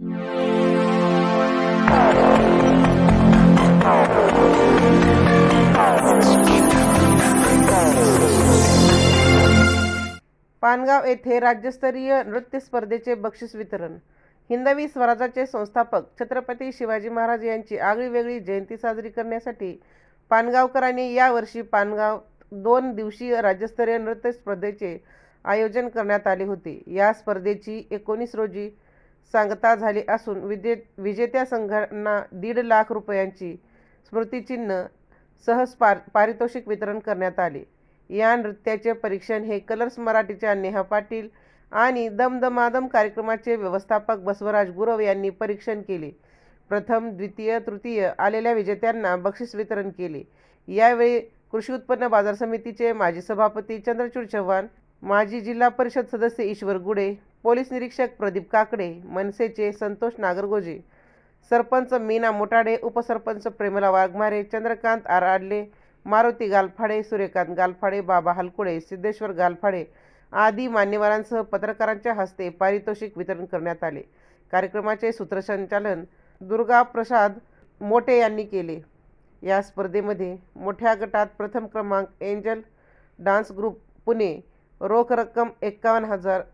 पानगाव येथे राज्यस्तरीय नृत्य स्पर्धेचे बक्षीस वितरण. हिंदवी स्वराज्याचे संस्थापक छत्रपती शिवाजी महाराज यांची आगळीवेगळी जयंती साजरी करण्यासाठी पानगावकरांनी यावर्षी पानगाव दोन दिवसीय राज्यस्तरीय नृत्य स्पर्धेचे आयोजन करण्यात आले होते. या स्पर्धेची एकोणीस रोजी सांगता झाली असून विजे विजेत्या संघांना दीड लाख रुपयांची स्मृतिचिन्ह सह पार पारितोषिक वितरण करण्यात आले. या नृत्याचे परीक्षण हे कलर्स मराठीच्या नेहा पाटील आणि दमदमादम कार्यक्रमाचे व्यवस्थापक बसवराज गुरव यांनी परीक्षण केले. प्रथम द्वितीय तृतीय आलेल्या विजेत्यांना बक्षीस वितरण केले. यावेळी कृषी उत्पन्न बाजार समितीचे माजी सभापती चंद्रचूड चव्हाण माजी जिल्हा परिषद सदस्य ईश्वर गुडे पोलीस निरीक्षक प्रदीप काकडे मनसेचे संतोष नागरगोजे सरपंच मीना मोटाडे उपसरपंच प्रेमला वाघमारे चंद्रकांत आराडले मारुती गालफाडे सूर्यकांत गालफाडे बाबा हलकुडे सिद्धेश्वर गालफाडे आदी मान्यवरांसह पत्रकारांच्या हस्ते पारितोषिक वितरण करण्यात आले. कार्यक्रमाचे सूत्रसंचालन दुर्गा प्रसाद मोटे यांनी केले. या स्पर्धेमध्ये मोठ्या गटात प्रथम क्रमांक एंजल डान्स ग्रुप पुणे रोख रक्कम एक्कावन्न हजार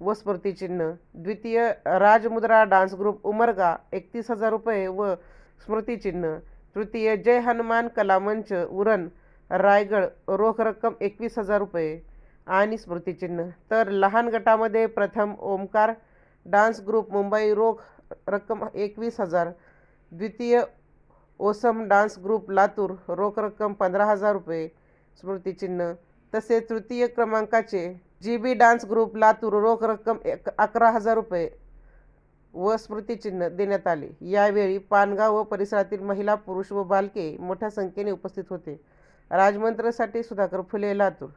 व स्मृतिचिन्ह द्वितीय राजमुद्रा डान्स ग्रुप उमरगा एकतीस हजार रुपये व स्मृतिचिन्ह तृतीय जय हनुमान कलामंच उरण रायगड रोख रक्कम एकवीस हजार रुपये आणि स्मृतिचिन्ह तर लहान गटामध्ये प्रथम ओमकार डान्स ग्रुप मुंबई रोख रक्कम एकवीस हजार. द्वितीय ओसम डान्स ग्रुप लातूर रोख रक्कम पंधरा हजार रुपये स्मृतिचिन्ह तसेच तृतीय क्रमांकाचे G B dance group Latur रोख रक्कम एक अकरा हजार रुपये व स्मृतिचिन्ह देण्यात आले. यावेळी पानगाव व परिसरातील महिला पुरुष व बालके मोठ्या संख्येने उपस्थित होते. राजमंत्रसाठी सुधाकर फुले लातूर.